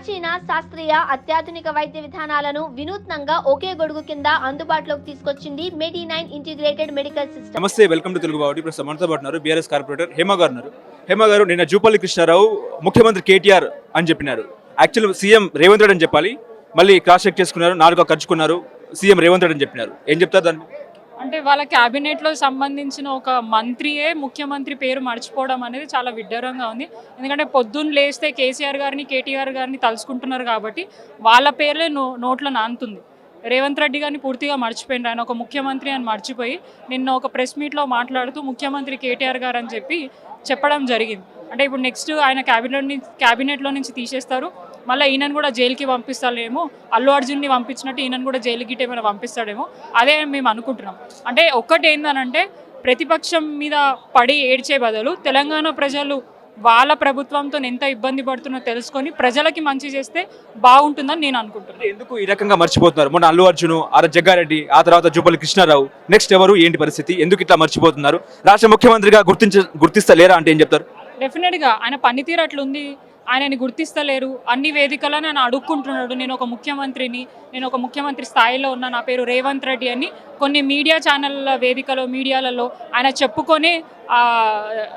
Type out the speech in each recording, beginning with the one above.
ప్రాచీన శాస్త్రీయ అత్యాధునిక వైద్య విధానాలను వినూత్నంగా ఒకే గొడుగు కింద అందుబాటులోకి తీసుకొచ్చింది medi nine integrated medical system. నమస్తే వెల్కమ్ టు తెలుగు బాబు ఇప్పుడు మనతో పాటు బీఆర్ఎస్ కార్పొరేటర్ హేమ గారు ఉన్నారు. హేమ గారు నిన్న జూపల్లి కృష్ణారావు ముఖ్యమంత్రి కేటీఆర్ అని చెప్పినారు. యాక్చువల్ సీఎం రేవంత్ రెడ్డి అని చెప్పాలి. మళ్ళీ క్రాస్ చెక్ చేసుకున్నారు నాలుగో ఖర్చుకున్నారు సీఎం రేవంత్ రెడ్డి అని చెప్పినారు. ఏం చెప్తారు దాన్ని? అంటే వాళ్ళ క్యాబినెట్లో సంబంధించిన ఒక మంత్రియే ముఖ్యమంత్రి పేరు మర్చిపోవడం అనేది చాలా విడ్డూరంగా ఉంది. ఎందుకంటే పొద్దున్న లేస్తే కేసీఆర్ గారిని కేటీఆర్ గారిని తలుచుకుంటున్నారు కాబట్టి వాళ్ళ పేర్లే నో నోట్లో నానుతుంది రేవంత్ రెడ్డి గారిని పూర్తిగా మర్చిపోయింది ఆయన ఒక ముఖ్యమంత్రి అని మర్చిపోయి నిన్న ఒక ప్రెస్ మీట్లో మాట్లాడుతూ ముఖ్యమంత్రి కేటీఆర్ గారు అని చెప్పి చెప్పడం జరిగింది. అంటే ఇప్పుడు నెక్స్ట్ ఆయన క్యాబినెట్ నుంచి క్యాబినెట్లో నుంచి తీసేస్తారు. మళ్ళీ ఈయనను కూడా జైలుకి పంపిస్తారేమో అల్లు అర్జున్ని పంపించినట్టు ఈయనను కూడా జైలుకి ఏమైనా పంపిస్తాడేమో అదే మేము అనుకుంటున్నాం. అంటే ఒక్కటి ఏందనంటే ప్రతిపక్షం మీద పడి ఏడ్చే బదులు తెలంగాణ ప్రజలు వాళ్ళ ప్రభుత్వంతో ఎంత ఇబ్బంది పడుతున్నో తెలుసుకొని ప్రజలకి మంచి చేస్తే బాగుంటుందని నేను అనుకుంటున్నాను. ఎందుకు ఈ రకంగా మర్చిపోతున్నారు? మొన్న అల్లు అర్జున్ ఆర్ జగ్గారెడ్డి ఆ తర్వాత జూపల్లి కృష్ణారావు నెక్స్ట్ ఎవరు ఏంటి పరిస్థితి? ఎందుకు ఇట్లా మర్చిపోతున్నారు? రాష్ట్ర ముఖ్యమంత్రిగా గుర్తించ గుర్తిస్తలేరా అంటే ఏం చెప్తారు? డెఫినెట్గా ఆయన పనితీరు అట్లుంది. ఆయనని గుర్తిస్తలేరు. అన్ని వేదికలను ఆయన అడుక్కుంటున్నాడు. నేను ఒక ముఖ్యమంత్రిని నేను ఒక ముఖ్యమంత్రి స్థాయిలో ఉన్న నా పేరు రేవంత్ రెడ్డి అని కొన్ని మీడియా ఛానళ్ళ వేదికలో మీడియాలలో ఆయన చెప్పుకొని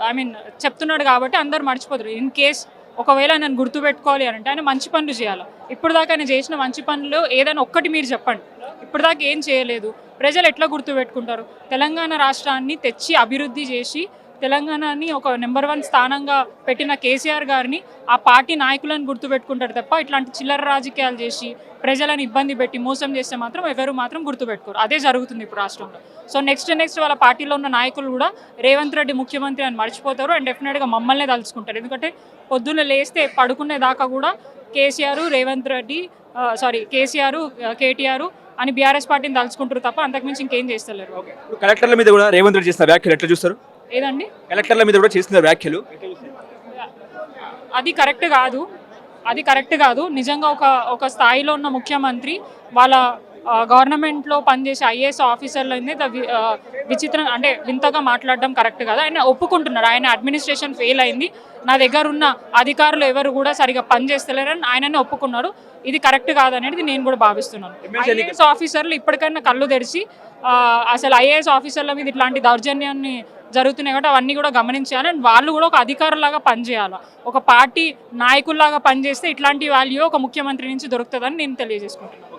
ఐ మీన్ చెప్తున్నాడు కాబట్టి అందరూ మర్చిపోతారు. ఇన్ కేస్ ఒకవేళ నన్ను గుర్తుపెట్టుకోవాలి అని అంటే ఆయన మంచి పనులు చేయాలి. ఇప్పుడు దాకా ఆయన చేసిన మంచి పనులు ఏదైనా ఒక్కటి మీరు చెప్పండి. ఇప్పుడు దాకా ఏం చేయలేదు. ప్రజలు ఎట్లా గుర్తుపెట్టుకుంటారు? తెలంగాణ రాష్ట్రాన్ని తెచ్చి అభివృద్ధి చేసి తెలంగాణని ఒక నెంబర్ వన్ స్థానంగా పెట్టిన కేసీఆర్ గారిని ఆ పార్టీ నాయకులను గుర్తుపెట్టుకుంటారు తప్ప ఇట్లాంటి చిల్లర రాజకీయాలు చేసి ప్రజలను ఇబ్బంది పెట్టి మోసం చేస్తే మాత్రం ఎవరు మాత్రం గుర్తుపెట్టుకోరు. అదే జరుగుతుంది ఇప్పుడు రాష్ట్రంలో. సో నెక్స్ట్ నెక్స్ట్ వాళ్ళ పార్టీలో ఉన్న నాయకులు కూడా రేవంత్ రెడ్డి ముఖ్యమంత్రి అని మర్చిపోతారు అండ్ డెఫినెట్గా మమ్మల్నే తలుచుకుంటారు. ఎందుకంటే పొద్దున్న లేస్తే పడుకునే దాకా కూడా KCR Revanth Reddy sorry KCR KTR అని బీఆర్ఎస్ పార్టీని తలుచుకుంటారు తప్ప అంతకుమించి ఇంకేం చేస్తలేరు. కలెక్టర్ల మీద కూడా రేవంత్ రెడ్డి చేసిన వ్యాఖ్యలు ఎట్లా చూస్తారు? ఏదండి? కలెక్టర్ల మీద కూడా వ్యాఖ్యలు. అది కరెక్ట్ కాదు. అది కరెక్ట్ కాదు. నిజంగా ఒక ఒక స్థాయిలో ఉన్న ముఖ్యమంత్రి వాళ్ళ గవర్నమెంట్లో పనిచేసే ఐఏఎస్ ఆఫీసర్ల ఆ, విచిత్రం అంటే వింతగా మాట్లాడడం కరెక్ట్ కాదు. ఆయన ఒప్పుకుంటున్నారు. ఆయన అడ్మినిస్ట్రేషన్ ఫెయిల్ అయింది. నా దగ్గర ఉన్న అధికారులు ఎవరు కూడా సరిగా పనిచేస్తలేరని ఆయననే ఒప్పుకున్నారు. ఇది కరెక్ట్ కాదనేది నేను కూడా భావిస్తున్నాను. ఐఏఎస్ ఆఫీసర్లు ఇప్పటికైనా కళ్ళు తెరిచి అసలు ఐఏఎస్ ఆఫీసర్ల మీద ఇట్లాంటి దౌర్జన్యాన్ని జరుగుతున్నాయి కాబట్టి అవన్నీ కూడా గమనించాలి. అండ్ వాళ్ళు కూడా ఒక అధికారులాగా పనిచేయాలి. ఒక పార్టీ నాయకుల్లాగా పనిచేస్తే ఇట్లాంటి వాల్యూ ఒక ముఖ్యమంత్రి నుంచి దొరుకుతుందని నేను తెలియజేసుకుంటున్నాను.